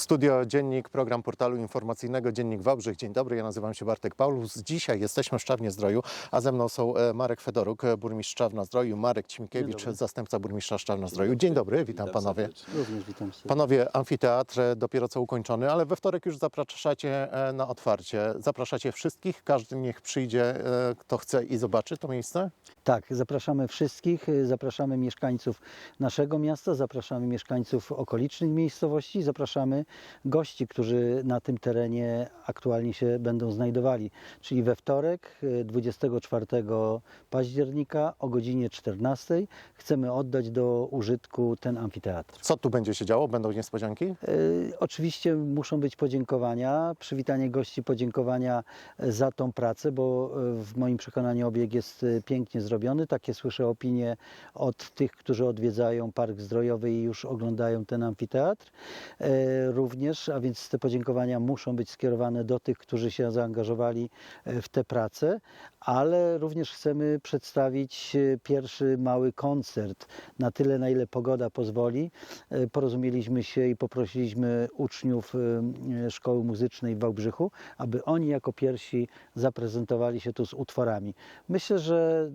Studio Dziennik, program portalu informacyjnego Dziennik Wałbrzych. Dzień dobry, ja nazywam się Bartek Paulus. Dzisiaj jesteśmy w Szczawnie Zdroju, a ze mną są e, Marek Fedoruk, e, burmistrz Szczawna Zdroju, Marek Cimkiewicz, zastępca burmistrza Szczawna Zdroju. Dzień dobry, witam panowie. Również witam. Panowie, amfiteatr dopiero co ukończony, ale we wtorek już zapraszacie e, na otwarcie. Zapraszacie wszystkich, każdy niech przyjdzie, kto chce i zobaczy to miejsce. Tak, zapraszamy wszystkich, zapraszamy mieszkańców naszego miasta, zapraszamy mieszkańców okolicznych miejscowości, zapraszamy gości, którzy na tym terenie aktualnie się będą znajdowali. Czyli we wtorek, y, 24 października o godzinie 14 chcemy oddać do użytku ten amfiteatr. Co tu będzie się działo? Będą niespodzianki? Y, Oczywiście muszą być podziękowania, przywitanie gości, podziękowania y, za tą pracę, bo y, w moim przekonaniu obieg jest y, pięknie zrobiony. Takie słyszę opinie od tych, którzy odwiedzają Park Zdrojowy i już oglądają ten amfiteatr. E, Również, a więc te podziękowania muszą być skierowane do tych, którzy się zaangażowali e, w tę pracę, ale również chcemy przedstawić e, pierwszy mały koncert na tyle, na ile pogoda pozwoli. E, Porozumieliśmy się i poprosiliśmy uczniów Szkoły Muzycznej w Wałbrzychu, aby oni jako pierwsi zaprezentowali się tu z utworami. Myślę, że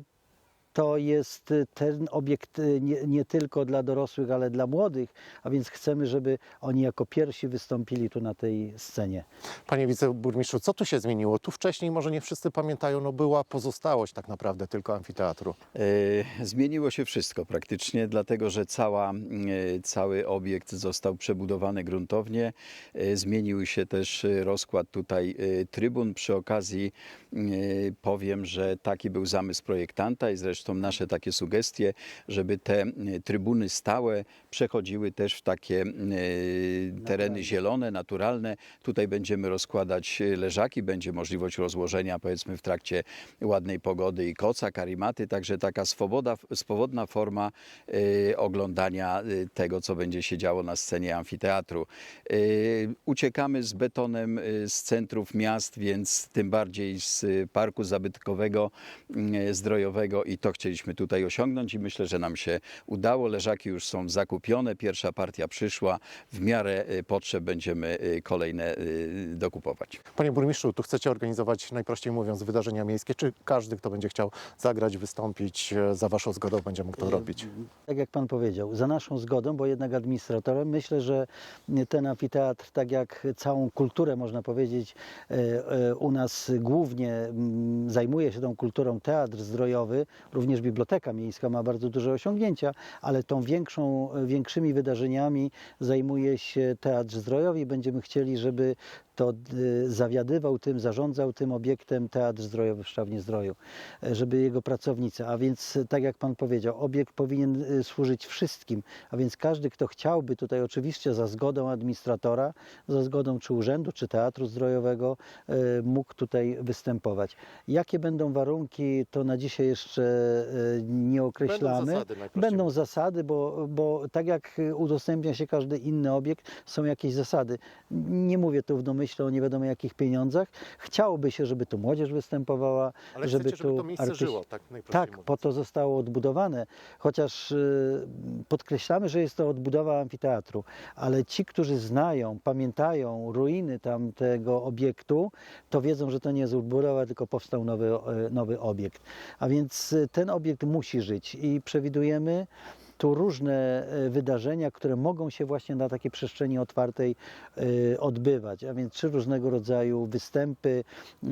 to jest y, ten obiekt y, nie, nie tylko dla dorosłych, ale dla młodych, a więc chcemy, żeby oni jako pierwsi wystąpili tu na tej scenie. Panie wiceburmistrzu, co tu się zmieniło? Tu wcześniej, może nie wszyscy pamiętają, no była pozostałość tak naprawdę tylko amfiteatru. E, Zmieniło się wszystko praktycznie, dlatego że cała, cały obiekt został przebudowany gruntownie. Zmienił się też rozkład tutaj trybun. Przy okazji powiem, że taki był zamysł projektanta i zresztą nasze takie sugestie, żeby te e, trybuny stałe przechodziły też w takie e, tereny zielone, naturalne. Tutaj będziemy rozkładać e, leżaki, będzie możliwość rozłożenia powiedzmy w trakcie ładnej pogody i koca, karimaty, także taka swoboda, swobodna forma oglądania tego, co będzie się działo na scenie amfiteatru. Uciekamy z betonem z centrów miast, więc tym bardziej z parku zabytkowego, e, zdrojowego i to chcieliśmy tutaj osiągnąć i myślę, że nam się udało. Leżaki już są zakupione, pierwsza partia przyszła, w miarę e, potrzeb będziemy e, kolejne e, dokupować. Panie burmistrzu, tu chcecie organizować, najprościej mówiąc, wydarzenia miejskie. Czy każdy, kto będzie chciał zagrać, wystąpić, e, za waszą zgodą będzie mógł to robić? Tak jak Pan powiedział, za naszą zgodą, bo jednak administratorem, myślę, że ten amfiteatr, tak jak całą kulturę, można powiedzieć, e, e, u nas głównie mm, zajmuje się tą kulturą teatr zdrojowy, również Biblioteka Miejska ma bardzo duże osiągnięcia, ale tą większą, większymi wydarzeniami zajmuje się Teatr Zdrojowy i będziemy chcieli, żeby to y, zawiadywał tym, zarządzał tym obiektem Teatr Zdrojowy w Szczawnie Zdroju, e, żeby jego pracownicy, a więc e, tak jak Pan powiedział, obiekt powinien y, służyć wszystkim, a więc każdy, kto chciałby tutaj oczywiście za zgodą administratora, za zgodą czy urzędu, czy Teatru Zdrojowego e, mógł tutaj występować. Jakie będą warunki, to na dzisiaj jeszcze e, nie określamy. zasady, najprościej Będą zasady, bo, bo tak jak udostępnia się każdy inny obiekt, są jakieś zasady. Nie mówię tu w domyśle o nie wiadomo jakich pieniądzach. Chciałoby się, żeby tu młodzież występowała, Ale żeby chcecie, żeby tu to miejsce artyści- żyło, tak tak, mówiąc. po to zostało odbudowane, chociaż y, podkreślamy, że jest to odbudowa amfiteatru, ale ci, którzy znają, pamiętają ruiny tamtego obiektu, to wiedzą, że to nie jest odbudowa, tylko powstał nowy, e, nowy obiekt. A więc y, ten obiekt musi żyć i przewidujemy tu różne e, wydarzenia, które mogą się właśnie na takiej przestrzeni otwartej e, odbywać, a więc czy różnego rodzaju występy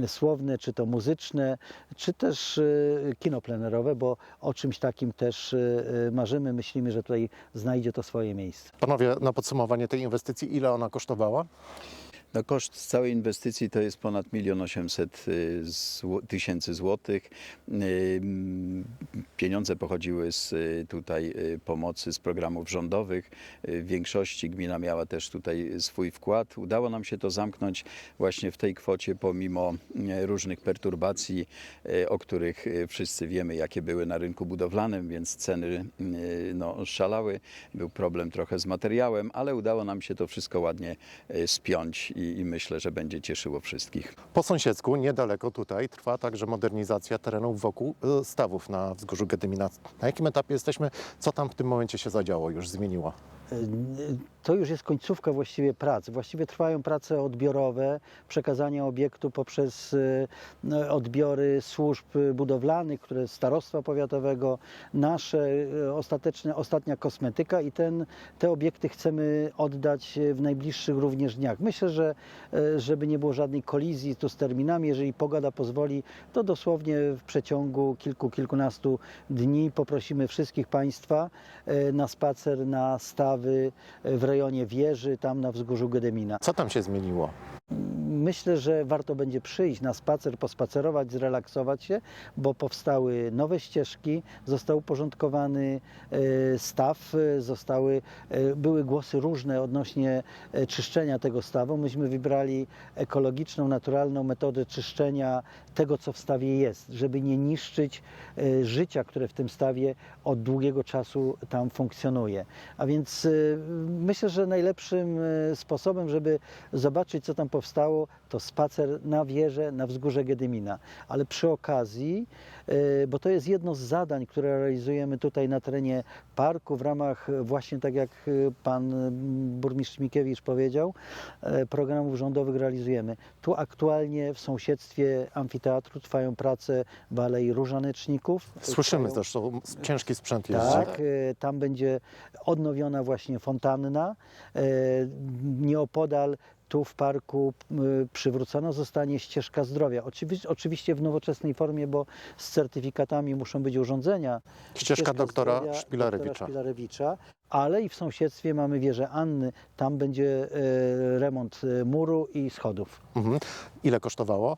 słowne, czy to muzyczne, czy też e, kino plenerowe, bo o czymś takim też marzymy, myślimy, że tutaj znajdzie to swoje miejsce. Panowie, na podsumowanie tej inwestycji, ile ona kosztowała? No koszt całej inwestycji to jest ponad 1 800 tysięcy złotych. Ym, Pieniądze pochodziły z y, tutaj y, pomocy z programów rządowych. Y, W większości gmina miała też tutaj swój wkład. Udało nam się to zamknąć właśnie w tej kwocie pomimo y, różnych perturbacji, y, o których y, wszyscy wiemy, jakie były na rynku budowlanym, więc ceny y, no, szalały. Był problem trochę z materiałem, ale udało nam się to wszystko ładnie y, spiąć i, i myślę, że będzie cieszyło wszystkich. Po sąsiedzku, niedaleko tutaj, trwa także modernizacja terenów wokół e, stawów na wzgórzu Gedymina. Na jakim etapie jesteśmy? Co tam w tym momencie się zadziało, już zmieniło? To już jest końcówka właściwie prac. Właściwie trwają prace odbiorowe, przekazanie obiektu poprzez no, odbiory służb budowlanych, które starostwa powiatowego, nasze y, ostateczne, ostatnia kosmetyka i ten, te obiekty chcemy oddać w najbliższych również dniach. Myślę, że żeby nie było żadnej kolizji tu z terminami, jeżeli pogoda pozwoli, to dosłownie w przeciągu kilku, kilkunastu dni poprosimy wszystkich Państwa e, na spacer na stawy e, w rejonie wieży, tam na wzgórzu Gedemina. Co tam się zmieniło? Myślę, że warto będzie przyjść na spacer, pospacerować, zrelaksować się, bo powstały nowe ścieżki, został uporządkowany e, staw, e, zostały, e, były głosy różne odnośnie czyszczenia tego stawu. Myśmy wybrali ekologiczną, naturalną metodę czyszczenia tego, co w stawie jest, żeby nie niszczyć życia, które w tym stawie od długiego czasu tam funkcjonuje. A więc myślę, że najlepszym sposobem, żeby zobaczyć, co tam powstało, to spacer na wieżę, na wzgórze Gedymina. Ale przy okazji, e, bo to jest jedno z zadań, które realizujemy tutaj na terenie parku w ramach e, właśnie tak jak e, pan burmistrz Mikiewicz powiedział, programów rządowych realizujemy. Tu aktualnie w sąsiedztwie amfiteatru trwają prace w Alei Różaneczników. Słyszymy Trwają- zresztą, ciężki sprzęt jeździ. tak, tam będzie odnowiona właśnie fontanna. Nieopodal tu w parku m, przywrócona zostanie ścieżka zdrowia. Oczywiście, w nowoczesnej formie, bo z certyfikatami muszą być urządzenia. Ścieżka doktora zdrowia Szpilarewicza. Doktora Szpilarewicza, ale i w sąsiedztwie mamy wieżę Anny. Tam będzie e, remont e, muru i schodów. Mhm. Ile kosztowało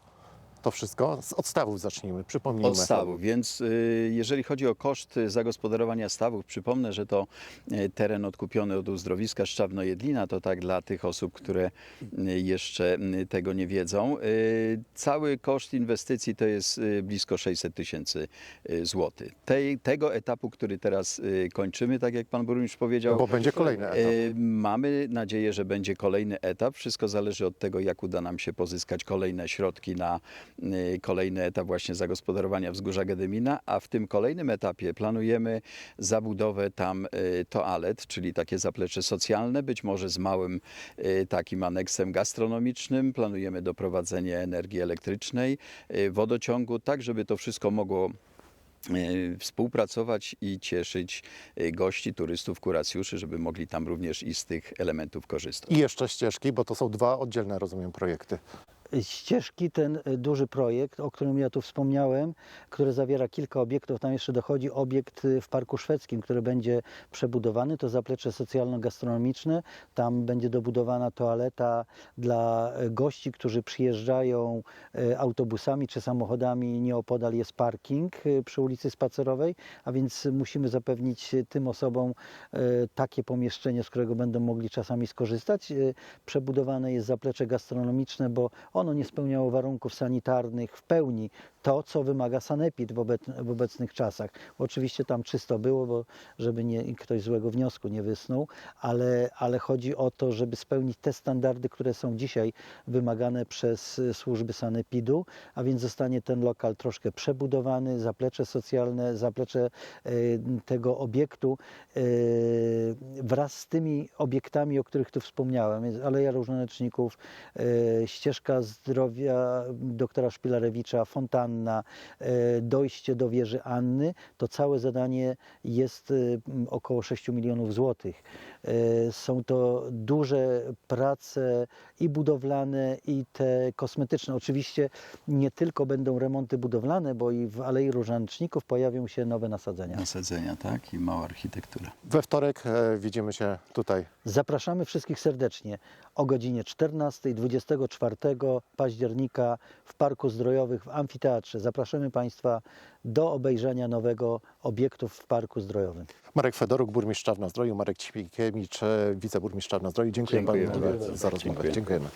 to wszystko? Z odstawów zacznijmy, przypomnijmy. Od stawów, więc y, jeżeli chodzi o koszt zagospodarowania stawów, przypomnę, że to y, teren odkupiony od uzdrowiska Szczawno-Jedlina, to tak dla tych osób, które y, jeszcze y, tego nie wiedzą. Y, Cały koszt inwestycji to jest y, blisko 600 tysięcy y, złotych. Tej, tego etapu, który teraz y, kończymy, tak jak pan burmistrz powiedział, Bo będzie kolejny etap. Mamy nadzieję, że będzie kolejny etap. Wszystko zależy od tego, jak uda nam się pozyskać kolejne środki na kolejny etap właśnie zagospodarowania wzgórza Gedemina, a w tym kolejnym etapie planujemy zabudowę tam e, toalet, czyli takie zaplecze socjalne, być może z małym e, takim aneksem gastronomicznym. Planujemy doprowadzenie energii elektrycznej, wodociągu, tak żeby to wszystko mogło współpracować i cieszyć gości, turystów, kuracjuszy, żeby mogli tam również i z tych elementów korzystać. I jeszcze ścieżki, bo to są dwa oddzielne, rozumiem, projekty. Ścieżki, ten e, duży projekt, o którym ja tu wspomniałem, który zawiera kilka obiektów, tam jeszcze dochodzi obiekt e, w Parku Szwedzkim, który będzie przebudowany, to zaplecze socjalno-gastronomiczne, tam będzie dobudowana toaleta dla e, gości, którzy przyjeżdżają autobusami czy samochodami, nieopodal jest parking przy ulicy Spacerowej, a więc musimy zapewnić tym osobom takie pomieszczenie, z którego będą mogli czasami skorzystać. Przebudowane jest zaplecze gastronomiczne, bo ono nie spełniało warunków sanitarnych w pełni. To, co wymaga sanepid w, obec, w obecnych czasach. Oczywiście tam czysto było, bo żeby nie, ktoś złego wniosku nie wysnuł, ale, ale chodzi o to, żeby spełnić te standardy, które są dzisiaj wymagane przez służby sanepidu, a więc zostanie ten lokal troszkę przebudowany, zaplecze socjalne, zaplecze y, tego obiektu y, wraz z tymi obiektami, o których tu wspomniałem. Jest Aleja Różaneczników, y, ścieżka zdrowia doktora Szpilarewicza, fontanna, y, dojście do wieży Anny. To całe zadanie jest m, około 6 milionów złotych. Y, Są to duże prace i budowlane, i te kosmetyczne. Oczywiście nie tylko będą remonty budowlane, bo i w Alei Różaneczników pojawią się nowe nasadzenia. Nasadzenia, tak? I mała architektura. We wtorek e, widzimy się tutaj. Zapraszamy wszystkich serdecznie o godzinie 14 24 października w Parku Zdrojowym w Amfiteatrze. Zapraszamy Państwa do obejrzenia nowego obiektu w Parku Zdrojowym. Marek Fedoruk, burmistrz Czarna Zdroju, Marek Ćwikiewicz, e, wiceburmistrz Czarna Zdroju. Dziękuję Dziękuję panu bardzo. za rozmowę. Dziękuję. Dziękujemy.